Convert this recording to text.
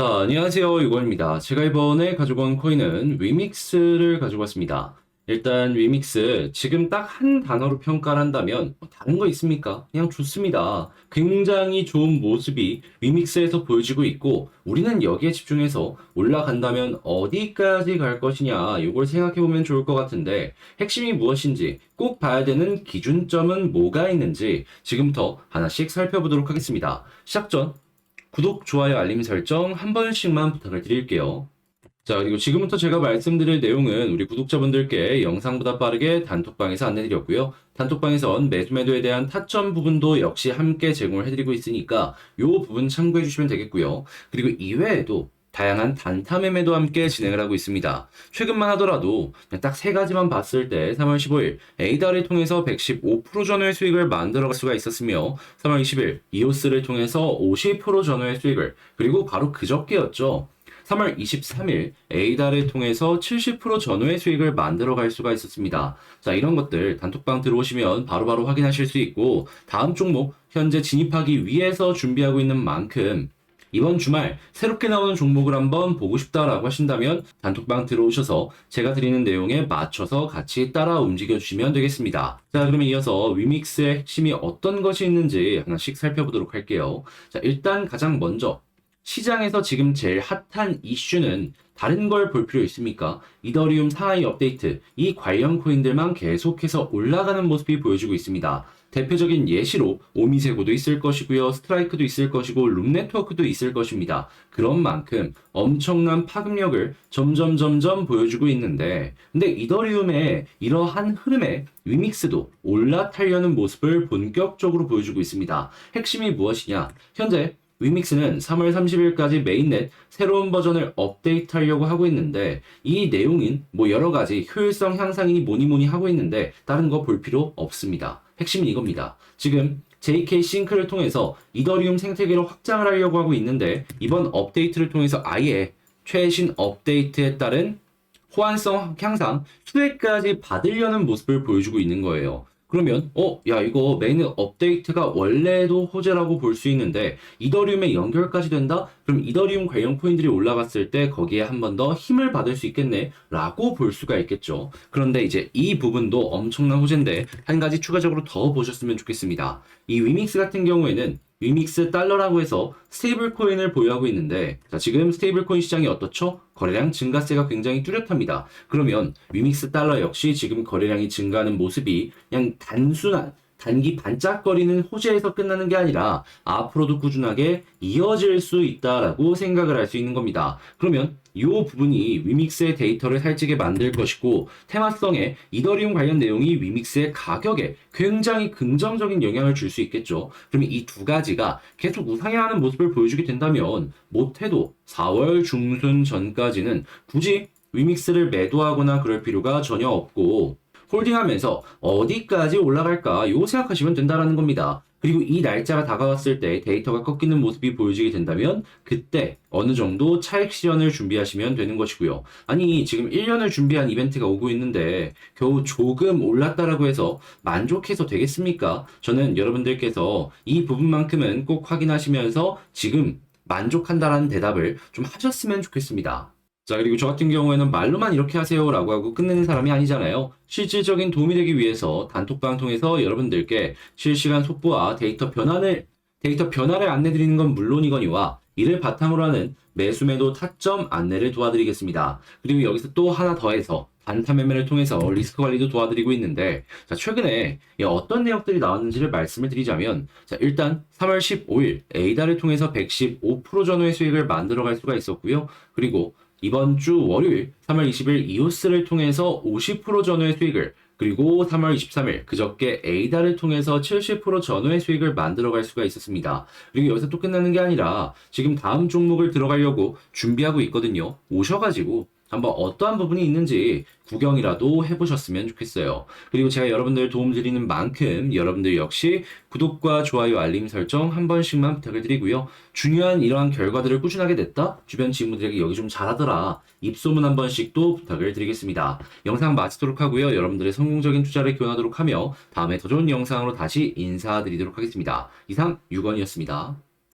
자, 안녕하세요. 유건입니다. 제가 이번에 가지고 온 코인은 위믹스를 가지고 왔습니다. 일단 위믹스 지금 딱 한 단어로 평가를 한다면 뭐 다른 거 있습니까? 그냥 좋습니다. 굉장히 좋은 모습이 위믹스에서 보여지고 있고 우리는 여기에 집중해서 올라간다면 어디까지 갈 것이냐 이걸 생각해 보면 좋을 것 같은데 핵심이 무엇인지 꼭 봐야 되는 기준점은 뭐가 있는지 지금부터 하나씩 살펴보도록 하겠습니다. 시작 전 구독, 좋아요, 알림 설정 한 번씩만 부탁을 드릴게요. 자, 그리고 지금부터 제가 말씀드릴 내용은 우리 구독자분들께 영상보다 빠르게 단톡방에서 안내드렸고요. 단톡방에선 매수매도에 대한 타점 부분도 역시 함께 제공을 해드리고 있으니까 이 부분 참고해 주시면 되겠고요. 그리고 이외에도 다양한 단타 매매도 함께 진행을 하고 있습니다. 최근만 하더라도 딱 세 가지만 봤을 때 3월 15일 에이다를 통해서 115% 전후의 수익을 만들어갈 수가 있었으며 3월 20일 이오스를 통해서 50% 전후의 수익을 그리고 바로 그저께였죠. 3월 23일 에이다를 통해서 70% 전후의 수익을 만들어 갈 수가 있었습니다. 자 이런 것들 단톡방 들어오시면 바로바로 확인하실 수 있고 다음 종목 현재 진입하기 위해서 준비하고 있는 만큼 이번 주말 새롭게 나오는 종목을 한번 보고 싶다라고 하신다면 단톡방 들어오셔서 제가 드리는 내용에 맞춰서 같이 따라 움직여 주시면 되겠습니다. 자, 그러면 이어서 위믹스의 핵심이 어떤 것이 있는지 하나씩 살펴보도록 할게요. 자, 일단 가장 먼저 시장에서 지금 제일 핫한 이슈는 다른 걸 볼 필요 있습니까? 이더리움 상하이 업데이트, 이 관련 코인들만 계속해서 올라가는 모습이 보여지고 있습니다. 대표적인 예시로 오미세고도 있을 것이고요. 스트라이크도 있을 것이고 룸 네트워크도 있을 것입니다. 그런 만큼 엄청난 파급력을 점점 점점 보여주고 있는데 근데 이더리움의 이러한 흐름에 위믹스도 올라타려는 모습을 본격적으로 보여주고 있습니다. 핵심이 무엇이냐? 현재 위믹스는 3월 30일까지 메인넷 새로운 버전을 업데이트하려고 하고 있는데 이 내용인 뭐 여러 가지 효율성 향상이니 뭐니 뭐니 하고 있는데 다른 거 볼 필요 없습니다. 핵심은 이겁니다. 지금 JK 싱크를 통해서 이더리움 생태계를 확장을 하려고 하고 있는데 이번 업데이트를 통해서 아예 최신 업데이트에 따른 호환성 향상 수혜까지 받으려는 모습을 보여주고 있는 거예요. 그러면 어, 야 이거 메인 업데이트가 원래도 호재라고 볼 수 있는데 이더리움에 연결까지 된다? 그럼 이더리움 관련 코인들이 올라갔을 때 거기에 한 번 더 힘을 받을 수 있겠네 라고 볼 수가 있겠죠. 그런데 이제 이 부분도 엄청난 호재인데 한 가지 추가적으로 더 보셨으면 좋겠습니다. 이 위믹스 같은 경우에는 위믹스 달러라고 해서 스테이블 코인을 보유하고 있는데 자, 지금 스테이블 코인 시장이 어떻죠? 거래량 증가세가 굉장히 뚜렷합니다. 그러면 위믹스 달러 역시 지금 거래량이 증가하는 모습이 그냥 단순한 단기 반짝거리는 호재에서 끝나는 게 아니라 앞으로도 꾸준하게 이어질 수 있다라고 생각을 할 수 있는 겁니다. 그러면 이 부분이 위믹스의 데이터를 살찌게 만들 것이고 테마성의 이더리움 관련 내용이 위믹스의 가격에 굉장히 긍정적인 영향을 줄 수 있겠죠. 그러면 이 두 가지가 계속 우상향하는 모습을 보여주게 된다면 못해도 4월 중순 전까지는 굳이 위믹스를 매도하거나 그럴 필요가 전혀 없고 홀딩하면서 어디까지 올라갈까 요 생각하시면 된다라는 겁니다. 그리고 이 날짜가 다가왔을 때 데이터가 꺾이는 모습이 보여지게 된다면 그때 어느 정도 차익 실현을 준비하시면 되는 것이고요. 아니 지금 1년을 준비한 이벤트가 오고 있는데 겨우 조금 올랐다라고 해서 만족해서 되겠습니까? 저는 여러분들께서 이 부분만큼은 꼭 확인하시면서 지금 만족한다라는 대답을 좀 하셨으면 좋겠습니다. 자, 그리고 저 같은 경우에는 말로만 이렇게 하세요 라고 하고 끝내는 사람이 아니잖아요. 실질적인 도움이 되기 위해서 단톡방 통해서 여러분들께 실시간 속보와 데이터 변환을, 데이터 변화를 안내 드리는 건 물론이거니와 이를 바탕으로 하는 매수 매도 타점 안내를 도와드리겠습니다. 그리고 여기서 또 하나 더해서 단타 매매를 통해서 리스크 관리도 도와드리고 있는데 자 최근에 이 어떤 내역들이 나왔는지를 말씀을 드리자면 자 일단 3월 15일 에이다를 통해서 115% 전후의 수익을 만들어갈 수가 있었고요. 그리고 이번 주 월요일 3월 20일 이오스를 통해서 50% 전후의 수익을 그리고 3월 23일 그저께 에이다를 통해서 70% 전후의 수익을 만들어갈 수가 있었습니다. 그리고 여기서 또 끝나는 게 아니라 지금 다음 종목을 들어가려고 준비하고 있거든요. 오셔가지고 한번 어떠한 부분이 있는지 구경이라도 해보셨으면 좋겠어요. 그리고 제가 여러분들 도움 드리는 만큼 여러분들 역시 구독과 좋아요, 알림 설정 한 번씩만 부탁을 드리고요. 중요한 이러한 결과들을 꾸준하게 냈다? 주변 지인분들에게 여기 좀 잘하더라. 입소문 한 번씩 또 부탁을 드리겠습니다. 영상 마치도록 하고요. 여러분들의 성공적인 투자를 기원하도록 하며 다음에 더 좋은 영상으로 다시 인사드리도록 하겠습니다. 이상 유건이었습니다.